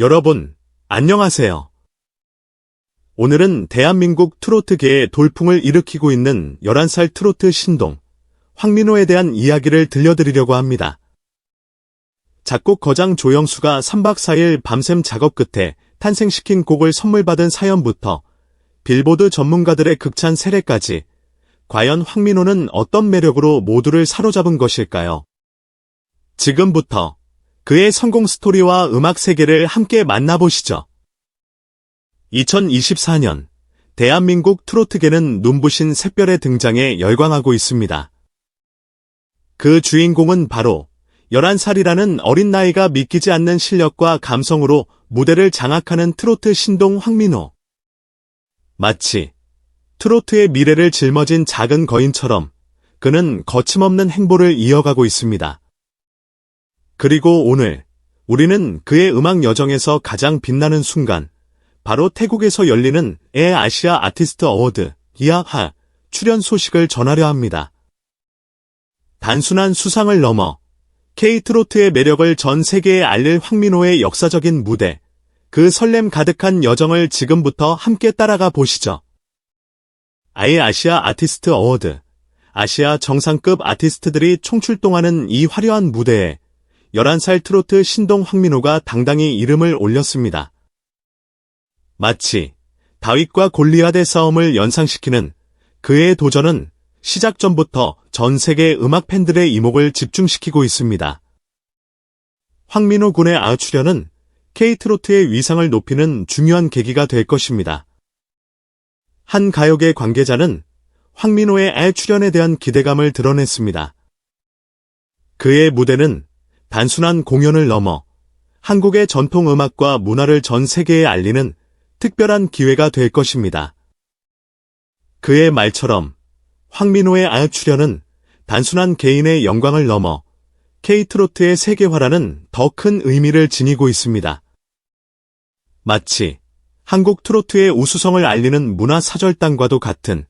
여러분, 안녕하세요. 오늘은 대한민국 트로트계의 돌풍을 일으키고 있는 11살 트로트 신동, 황민호에 대한 이야기를 들려드리려고 합니다. 작곡 거장 조영수가 3박 4일 밤샘 작업 끝에 탄생시킨 곡을 선물 받은 사연부터 빌보드 전문가들의 극찬 세례까지 과연 황민호는 어떤 매력으로 모두를 사로잡은 것일까요? 지금부터 그의 성공 스토리와 음악 세계를 함께 만나보시죠. 2024년 대한민국 트로트계는 눈부신 샛별의 등장에 열광하고 있습니다. 그 주인공은 바로 11살이라는 어린 나이가 믿기지 않는 실력과 감성으로 무대를 장악하는 트로트 신동 황민호. 마치 트로트의 미래를 짊어진 작은 거인처럼 그는 거침없는 행보를 이어가고 있습니다. 그리고 오늘 우리는 그의 음악 여정에서 가장 빛나는 순간, 바로 태국에서 열리는 에 아시아 아티스트 어워드 이하하 출연 소식을 전하려 합니다. 단순한 수상을 넘어 K트로트의 매력을 전 세계에 알릴 황민호의 역사적인 무대, 그 설렘 가득한 여정을 지금부터 함께 따라가 보시죠. 아예 아시아 아티스트 어워드, 아시아 정상급 아티스트들이 총출동하는 이 화려한 무대에 11살 트로트 신동 황민호가 당당히 이름을 올렸습니다. 마치 다윗과 골리앗의 싸움을 연상시키는 그의 도전은 시작 전부터 전 세계 음악 팬들의 이목을 집중시키고 있습니다. 황민호 군의 아출연은 K트로트의 위상을 높이는 중요한 계기가 될 것입니다. 한 가요계 관계자는 황민호의 애 출연에 대한 기대감을 드러냈습니다. 그의 무대는 단순한 공연을 넘어 한국의 전통 음악과 문화를 전 세계에 알리는 특별한 기회가 될 것입니다. 그의 말처럼 황민호의 아 출연은 단순한 개인의 영광을 넘어 K트로트의 세계화라는 더 큰 의미를 지니고 있습니다. 마치 한국 트로트의 우수성을 알리는 문화 사절단과도 같은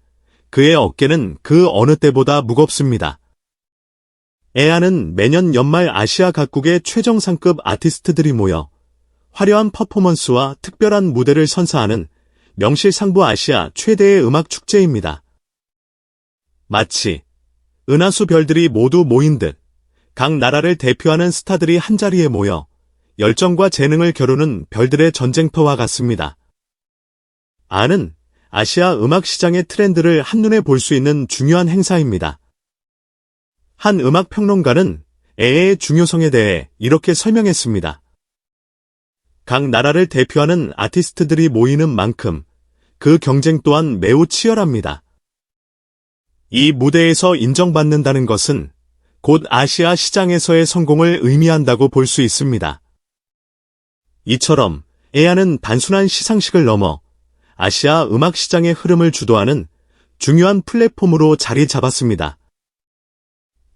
그의 어깨는 그 어느 때보다 무겁습니다. 에아는 매년 연말 아시아 각국의 최정상급 아티스트들이 모여 화려한 퍼포먼스와 특별한 무대를 선사하는 명실상부 아시아 최대의 음악 축제입니다. 마치 은하수 별들이 모두 모인 듯 각 나라를 대표하는 스타들이 한자리에 모여 열정과 재능을 겨루는 별들의 전쟁터와 같습니다. 아는 아시아 음악 시장의 트렌드를 한눈에 볼 수 있는 중요한 행사입니다. 한 음악 평론가는 애의 중요성에 대해 이렇게 설명했습니다. 각 나라를 대표하는 아티스트들이 모이는 만큼 그 경쟁 또한 매우 치열합니다. 이 무대에서 인정받는다는 것은 곧 아시아 시장에서의 성공을 의미한다고 볼 수 있습니다. 이처럼 에아는 단순한 시상식을 넘어 아시아 음악 시장의 흐름을 주도하는 중요한 플랫폼으로 자리 잡았습니다.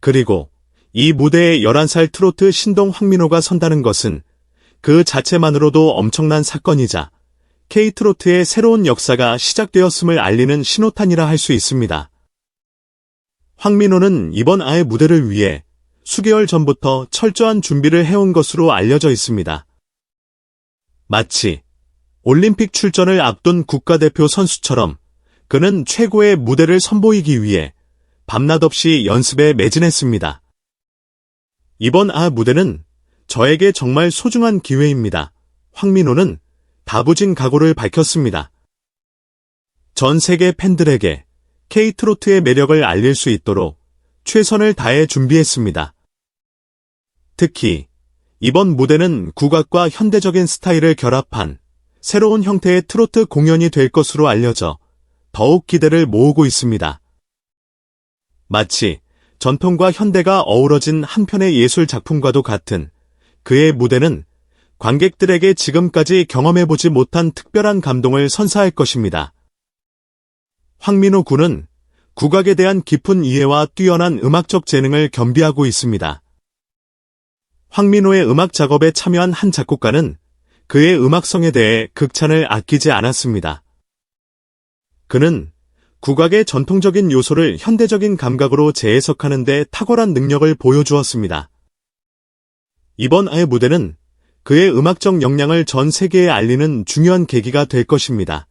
그리고 이 무대에 11살 트로트 신동 황민호가 선다는 것은 그 자체만으로도 엄청난 사건이자 K트로트의 새로운 역사가 시작되었음을 알리는 신호탄이라 할 수 있습니다. 황민호는 이번 아의 무대를 위해 수개월 전부터 철저한 준비를 해온 것으로 알려져 있습니다. 마치 올림픽 출전을 앞둔 국가대표 선수처럼 그는 최고의 무대를 선보이기 위해 밤낮 없이 연습에 매진했습니다. 이번 아 무대는 저에게 정말 소중한 기회입니다. 황민호는 다부진 각오를 밝혔습니다. 전 세계 팬들에게 K트로트의 매력을 알릴 수 있도록 최선을 다해 준비했습니다. 특히 이번 무대는 국악과 현대적인 스타일을 결합한 새로운 형태의 트로트 공연이 될 것으로 알려져 더욱 기대를 모으고 있습니다. 마치 전통과 현대가 어우러진 한편의 예술 작품과도 같은 그의 무대는 관객들에게 지금까지 경험해보지 못한 특별한 감동을 선사할 것입니다. 황민호 군은 국악에 대한 깊은 이해와 뛰어난 음악적 재능을 겸비하고 있습니다. 황민호의 음악 작업에 참여한 한 작곡가는 그의 음악성에 대해 극찬을 아끼지 않았습니다. 그는 국악의 전통적인 요소를 현대적인 감각으로 재해석하는 데 탁월한 능력을 보여주었습니다. 이번 아의 무대는 그의 음악적 역량을 전 세계에 알리는 중요한 계기가 될 것입니다.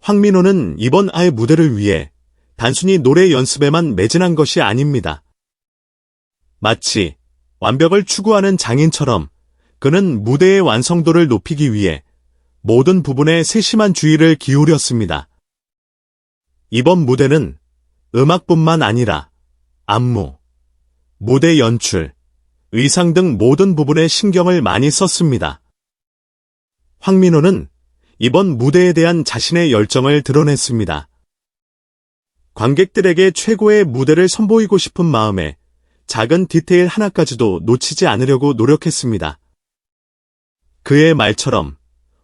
황민호는 이번 아의 무대를 위해 단순히 노래 연습에만 매진한 것이 아닙니다. 마치 완벽을 추구하는 장인처럼 그는 무대의 완성도를 높이기 위해 모든 부분에 세심한 주의를 기울였습니다. 이번 무대는 음악뿐만 아니라 안무, 무대 연출, 의상 등 모든 부분에 신경을 많이 썼습니다. 황민호는 이번 무대에 대한 자신의 열정을 드러냈습니다. 관객들에게 최고의 무대를 선보이고 싶은 마음에 작은 디테일 하나까지도 놓치지 않으려고 노력했습니다. 그의 말처럼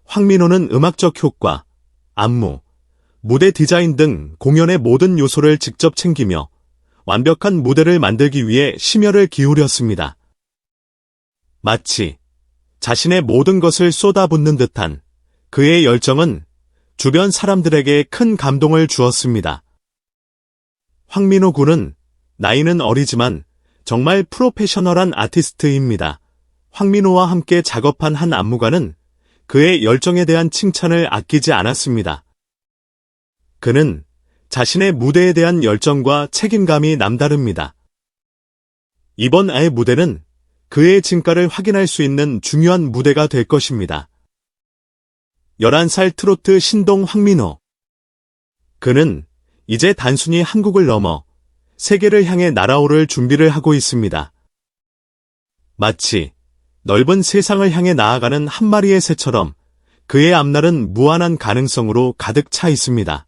황민호는 음악적 효과, 안무, 무대 디자인 등 공연의 모든 요소를 직접 챙기며 완벽한 무대를 만들기 위해 심혈을 기울였습니다. 마치 자신의 모든 것을 쏟아붓는 듯한 그의 열정은 주변 사람들에게 큰 감동을 주었습니다. 황민호 군은 나이는 어리지만 정말 프로페셔널한 아티스트입니다. 황민호와 함께 작업한 한 안무가는 그의 열정에 대한 칭찬을 아끼지 않았습니다. 그는 자신의 무대에 대한 열정과 책임감이 남다릅니다. 이번 아의 무대는 그의 진가를 확인할 수 있는 중요한 무대가 될 것입니다. 11살 트로트 신동 황민호. 그는 이제 단순히 한국을 넘어 세계를 향해 날아오를 준비를 하고 있습니다. 마치 넓은 세상을 향해 나아가는 한 마리의 새처럼 그의 앞날은 무한한 가능성으로 가득 차 있습니다.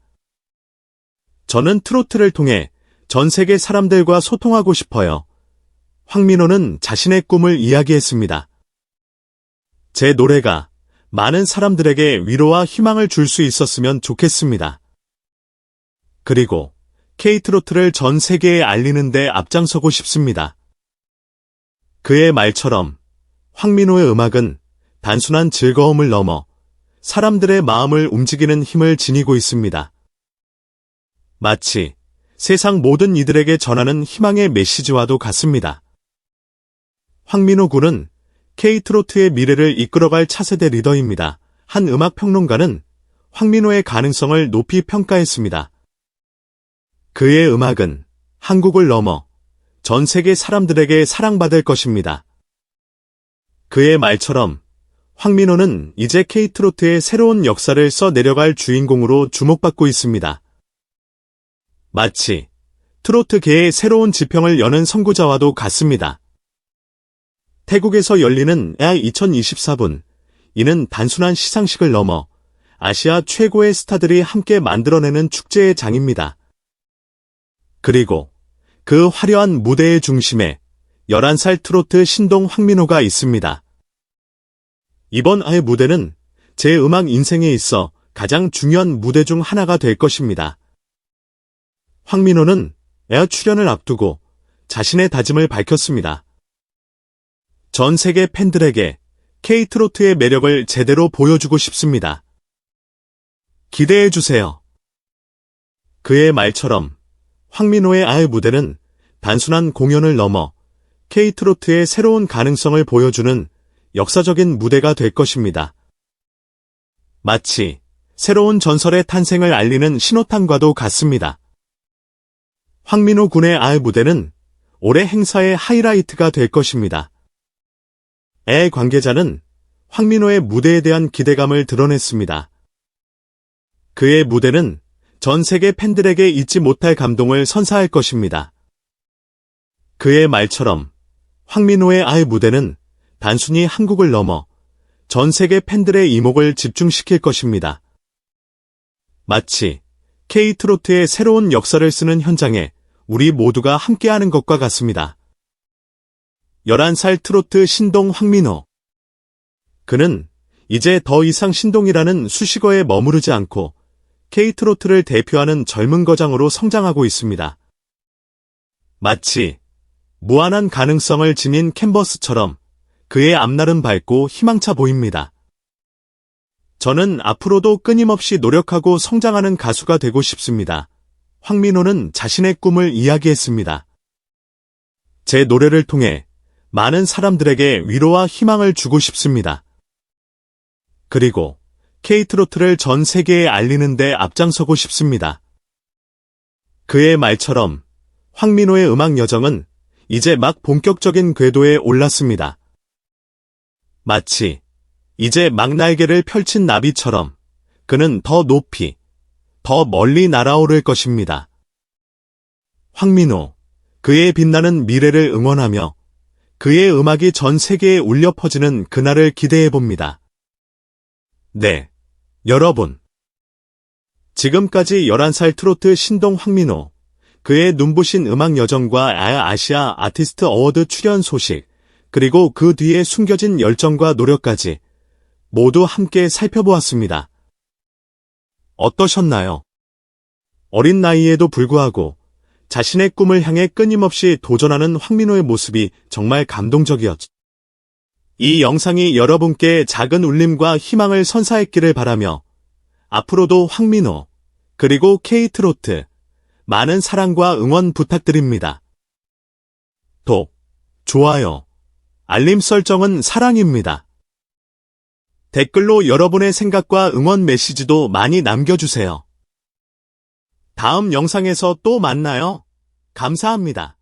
저는 트로트를 통해 전 세계 사람들과 소통하고 싶어요. 황민호는 자신의 꿈을 이야기했습니다. 제 노래가 많은 사람들에게 위로와 희망을 줄 수 있었으면 좋겠습니다. 그리고 K트로트를 전 세계에 알리는데 앞장서고 싶습니다. 그의 말처럼 황민호의 음악은 단순한 즐거움을 넘어 사람들의 마음을 움직이는 힘을 지니고 있습니다. 마치 세상 모든 이들에게 전하는 희망의 메시지와도 같습니다. 황민호 군은 K트로트의 미래를 이끌어갈 차세대 리더입니다. 한 음악 평론가는 황민호의 가능성을 높이 평가했습니다. 그의 음악은 한국을 넘어 전 세계 사람들에게 사랑받을 것입니다. 그의 말처럼 황민호는 이제 K트로트의 새로운 역사를 써 내려갈 주인공으로 주목받고 있습니다. 마치 트로트계의 새로운 지평을 여는 선구자와도 같습니다. 태국에서 열리는 AI 2024분, 이는 단순한 시상식을 넘어 아시아 최고의 스타들이 함께 만들어내는 축제의 장입니다. 그리고 그 화려한 무대의 중심에 11살 트로트 신동 황민호가 있습니다. 이번 아의 무대는 제 음악 인생에 있어 가장 중요한 무대 중 하나가 될 것입니다. 황민호는 에어 출연을 앞두고 자신의 다짐을 밝혔습니다. 전 세계 팬들에게 K트로트의 매력을 제대로 보여주고 싶습니다. 기대해주세요. 그의 말처럼 황민호의 아의 무대는 단순한 공연을 넘어 K트로트의 새로운 가능성을 보여주는 역사적인 무대가 될 것입니다. 마치 새로운 전설의 탄생을 알리는 신호탄과도 같습니다. 황민호 군의 아의 무대는 올해 행사의 하이라이트가 될 것입니다. 애 관계자는 황민호의 무대에 대한 기대감을 드러냈습니다. 그의 무대는 전 세계 팬들에게 잊지 못할 감동을 선사할 것입니다. 그의 말처럼 황민호의 아의 무대는 단순히 한국을 넘어 전 세계 팬들의 이목을 집중시킬 것입니다. 마치 K트로트의 새로운 역사를 쓰는 현장에 우리 모두가 함께하는 것과 같습니다. 11살 트로트 신동 황민호. 그는 이제 더 이상 신동이라는 수식어에 머무르지 않고 K트로트를 대표하는 젊은 거장으로 성장하고 있습니다. 마치 무한한 가능성을 지닌 캔버스처럼 그의 앞날은 밝고 희망차 보입니다. 저는 앞으로도 끊임없이 노력하고 성장하는 가수가 되고 싶습니다. 황민호는 자신의 꿈을 이야기했습니다. 제 노래를 통해 많은 사람들에게 위로와 희망을 주고 싶습니다. 그리고 케이트로트를 전 세계에 알리는데 앞장서고 싶습니다. 그의 말처럼 황민호의 음악 여정은 이제 막 본격적인 궤도에 올랐습니다. 마치 이제 막 날개를 펼친 나비처럼 그는 더 높이, 더 멀리 날아오를 것입니다. 황민호, 그의 빛나는 미래를 응원하며 그의 음악이 전 세계에 울려 퍼지는 그날을 기대해 봅니다. 네, 여러분. 지금까지 11살 트로트 신동 황민호, 그의 눈부신 음악 여정과 아- 아시아 아티스트 어워드 출연 소식, 그리고 그 뒤에 숨겨진 열정과 노력까지 모두 함께 살펴보았습니다. 어떠셨나요? 어린 나이에도 불구하고 자신의 꿈을 향해 끊임없이 도전하는 황민호의 모습이 정말 감동적이었죠. 이 영상이 여러분께 작은 울림과 희망을 선사했기를 바라며 앞으로도 황민호 그리고 K트로트 많은 사랑과 응원 부탁드립니다. 독, 좋아요, 알림 설정은 사랑입니다. 댓글로 여러분의 생각과 응원 메시지도 많이 남겨주세요. 다음 영상에서 또 만나요. 감사합니다.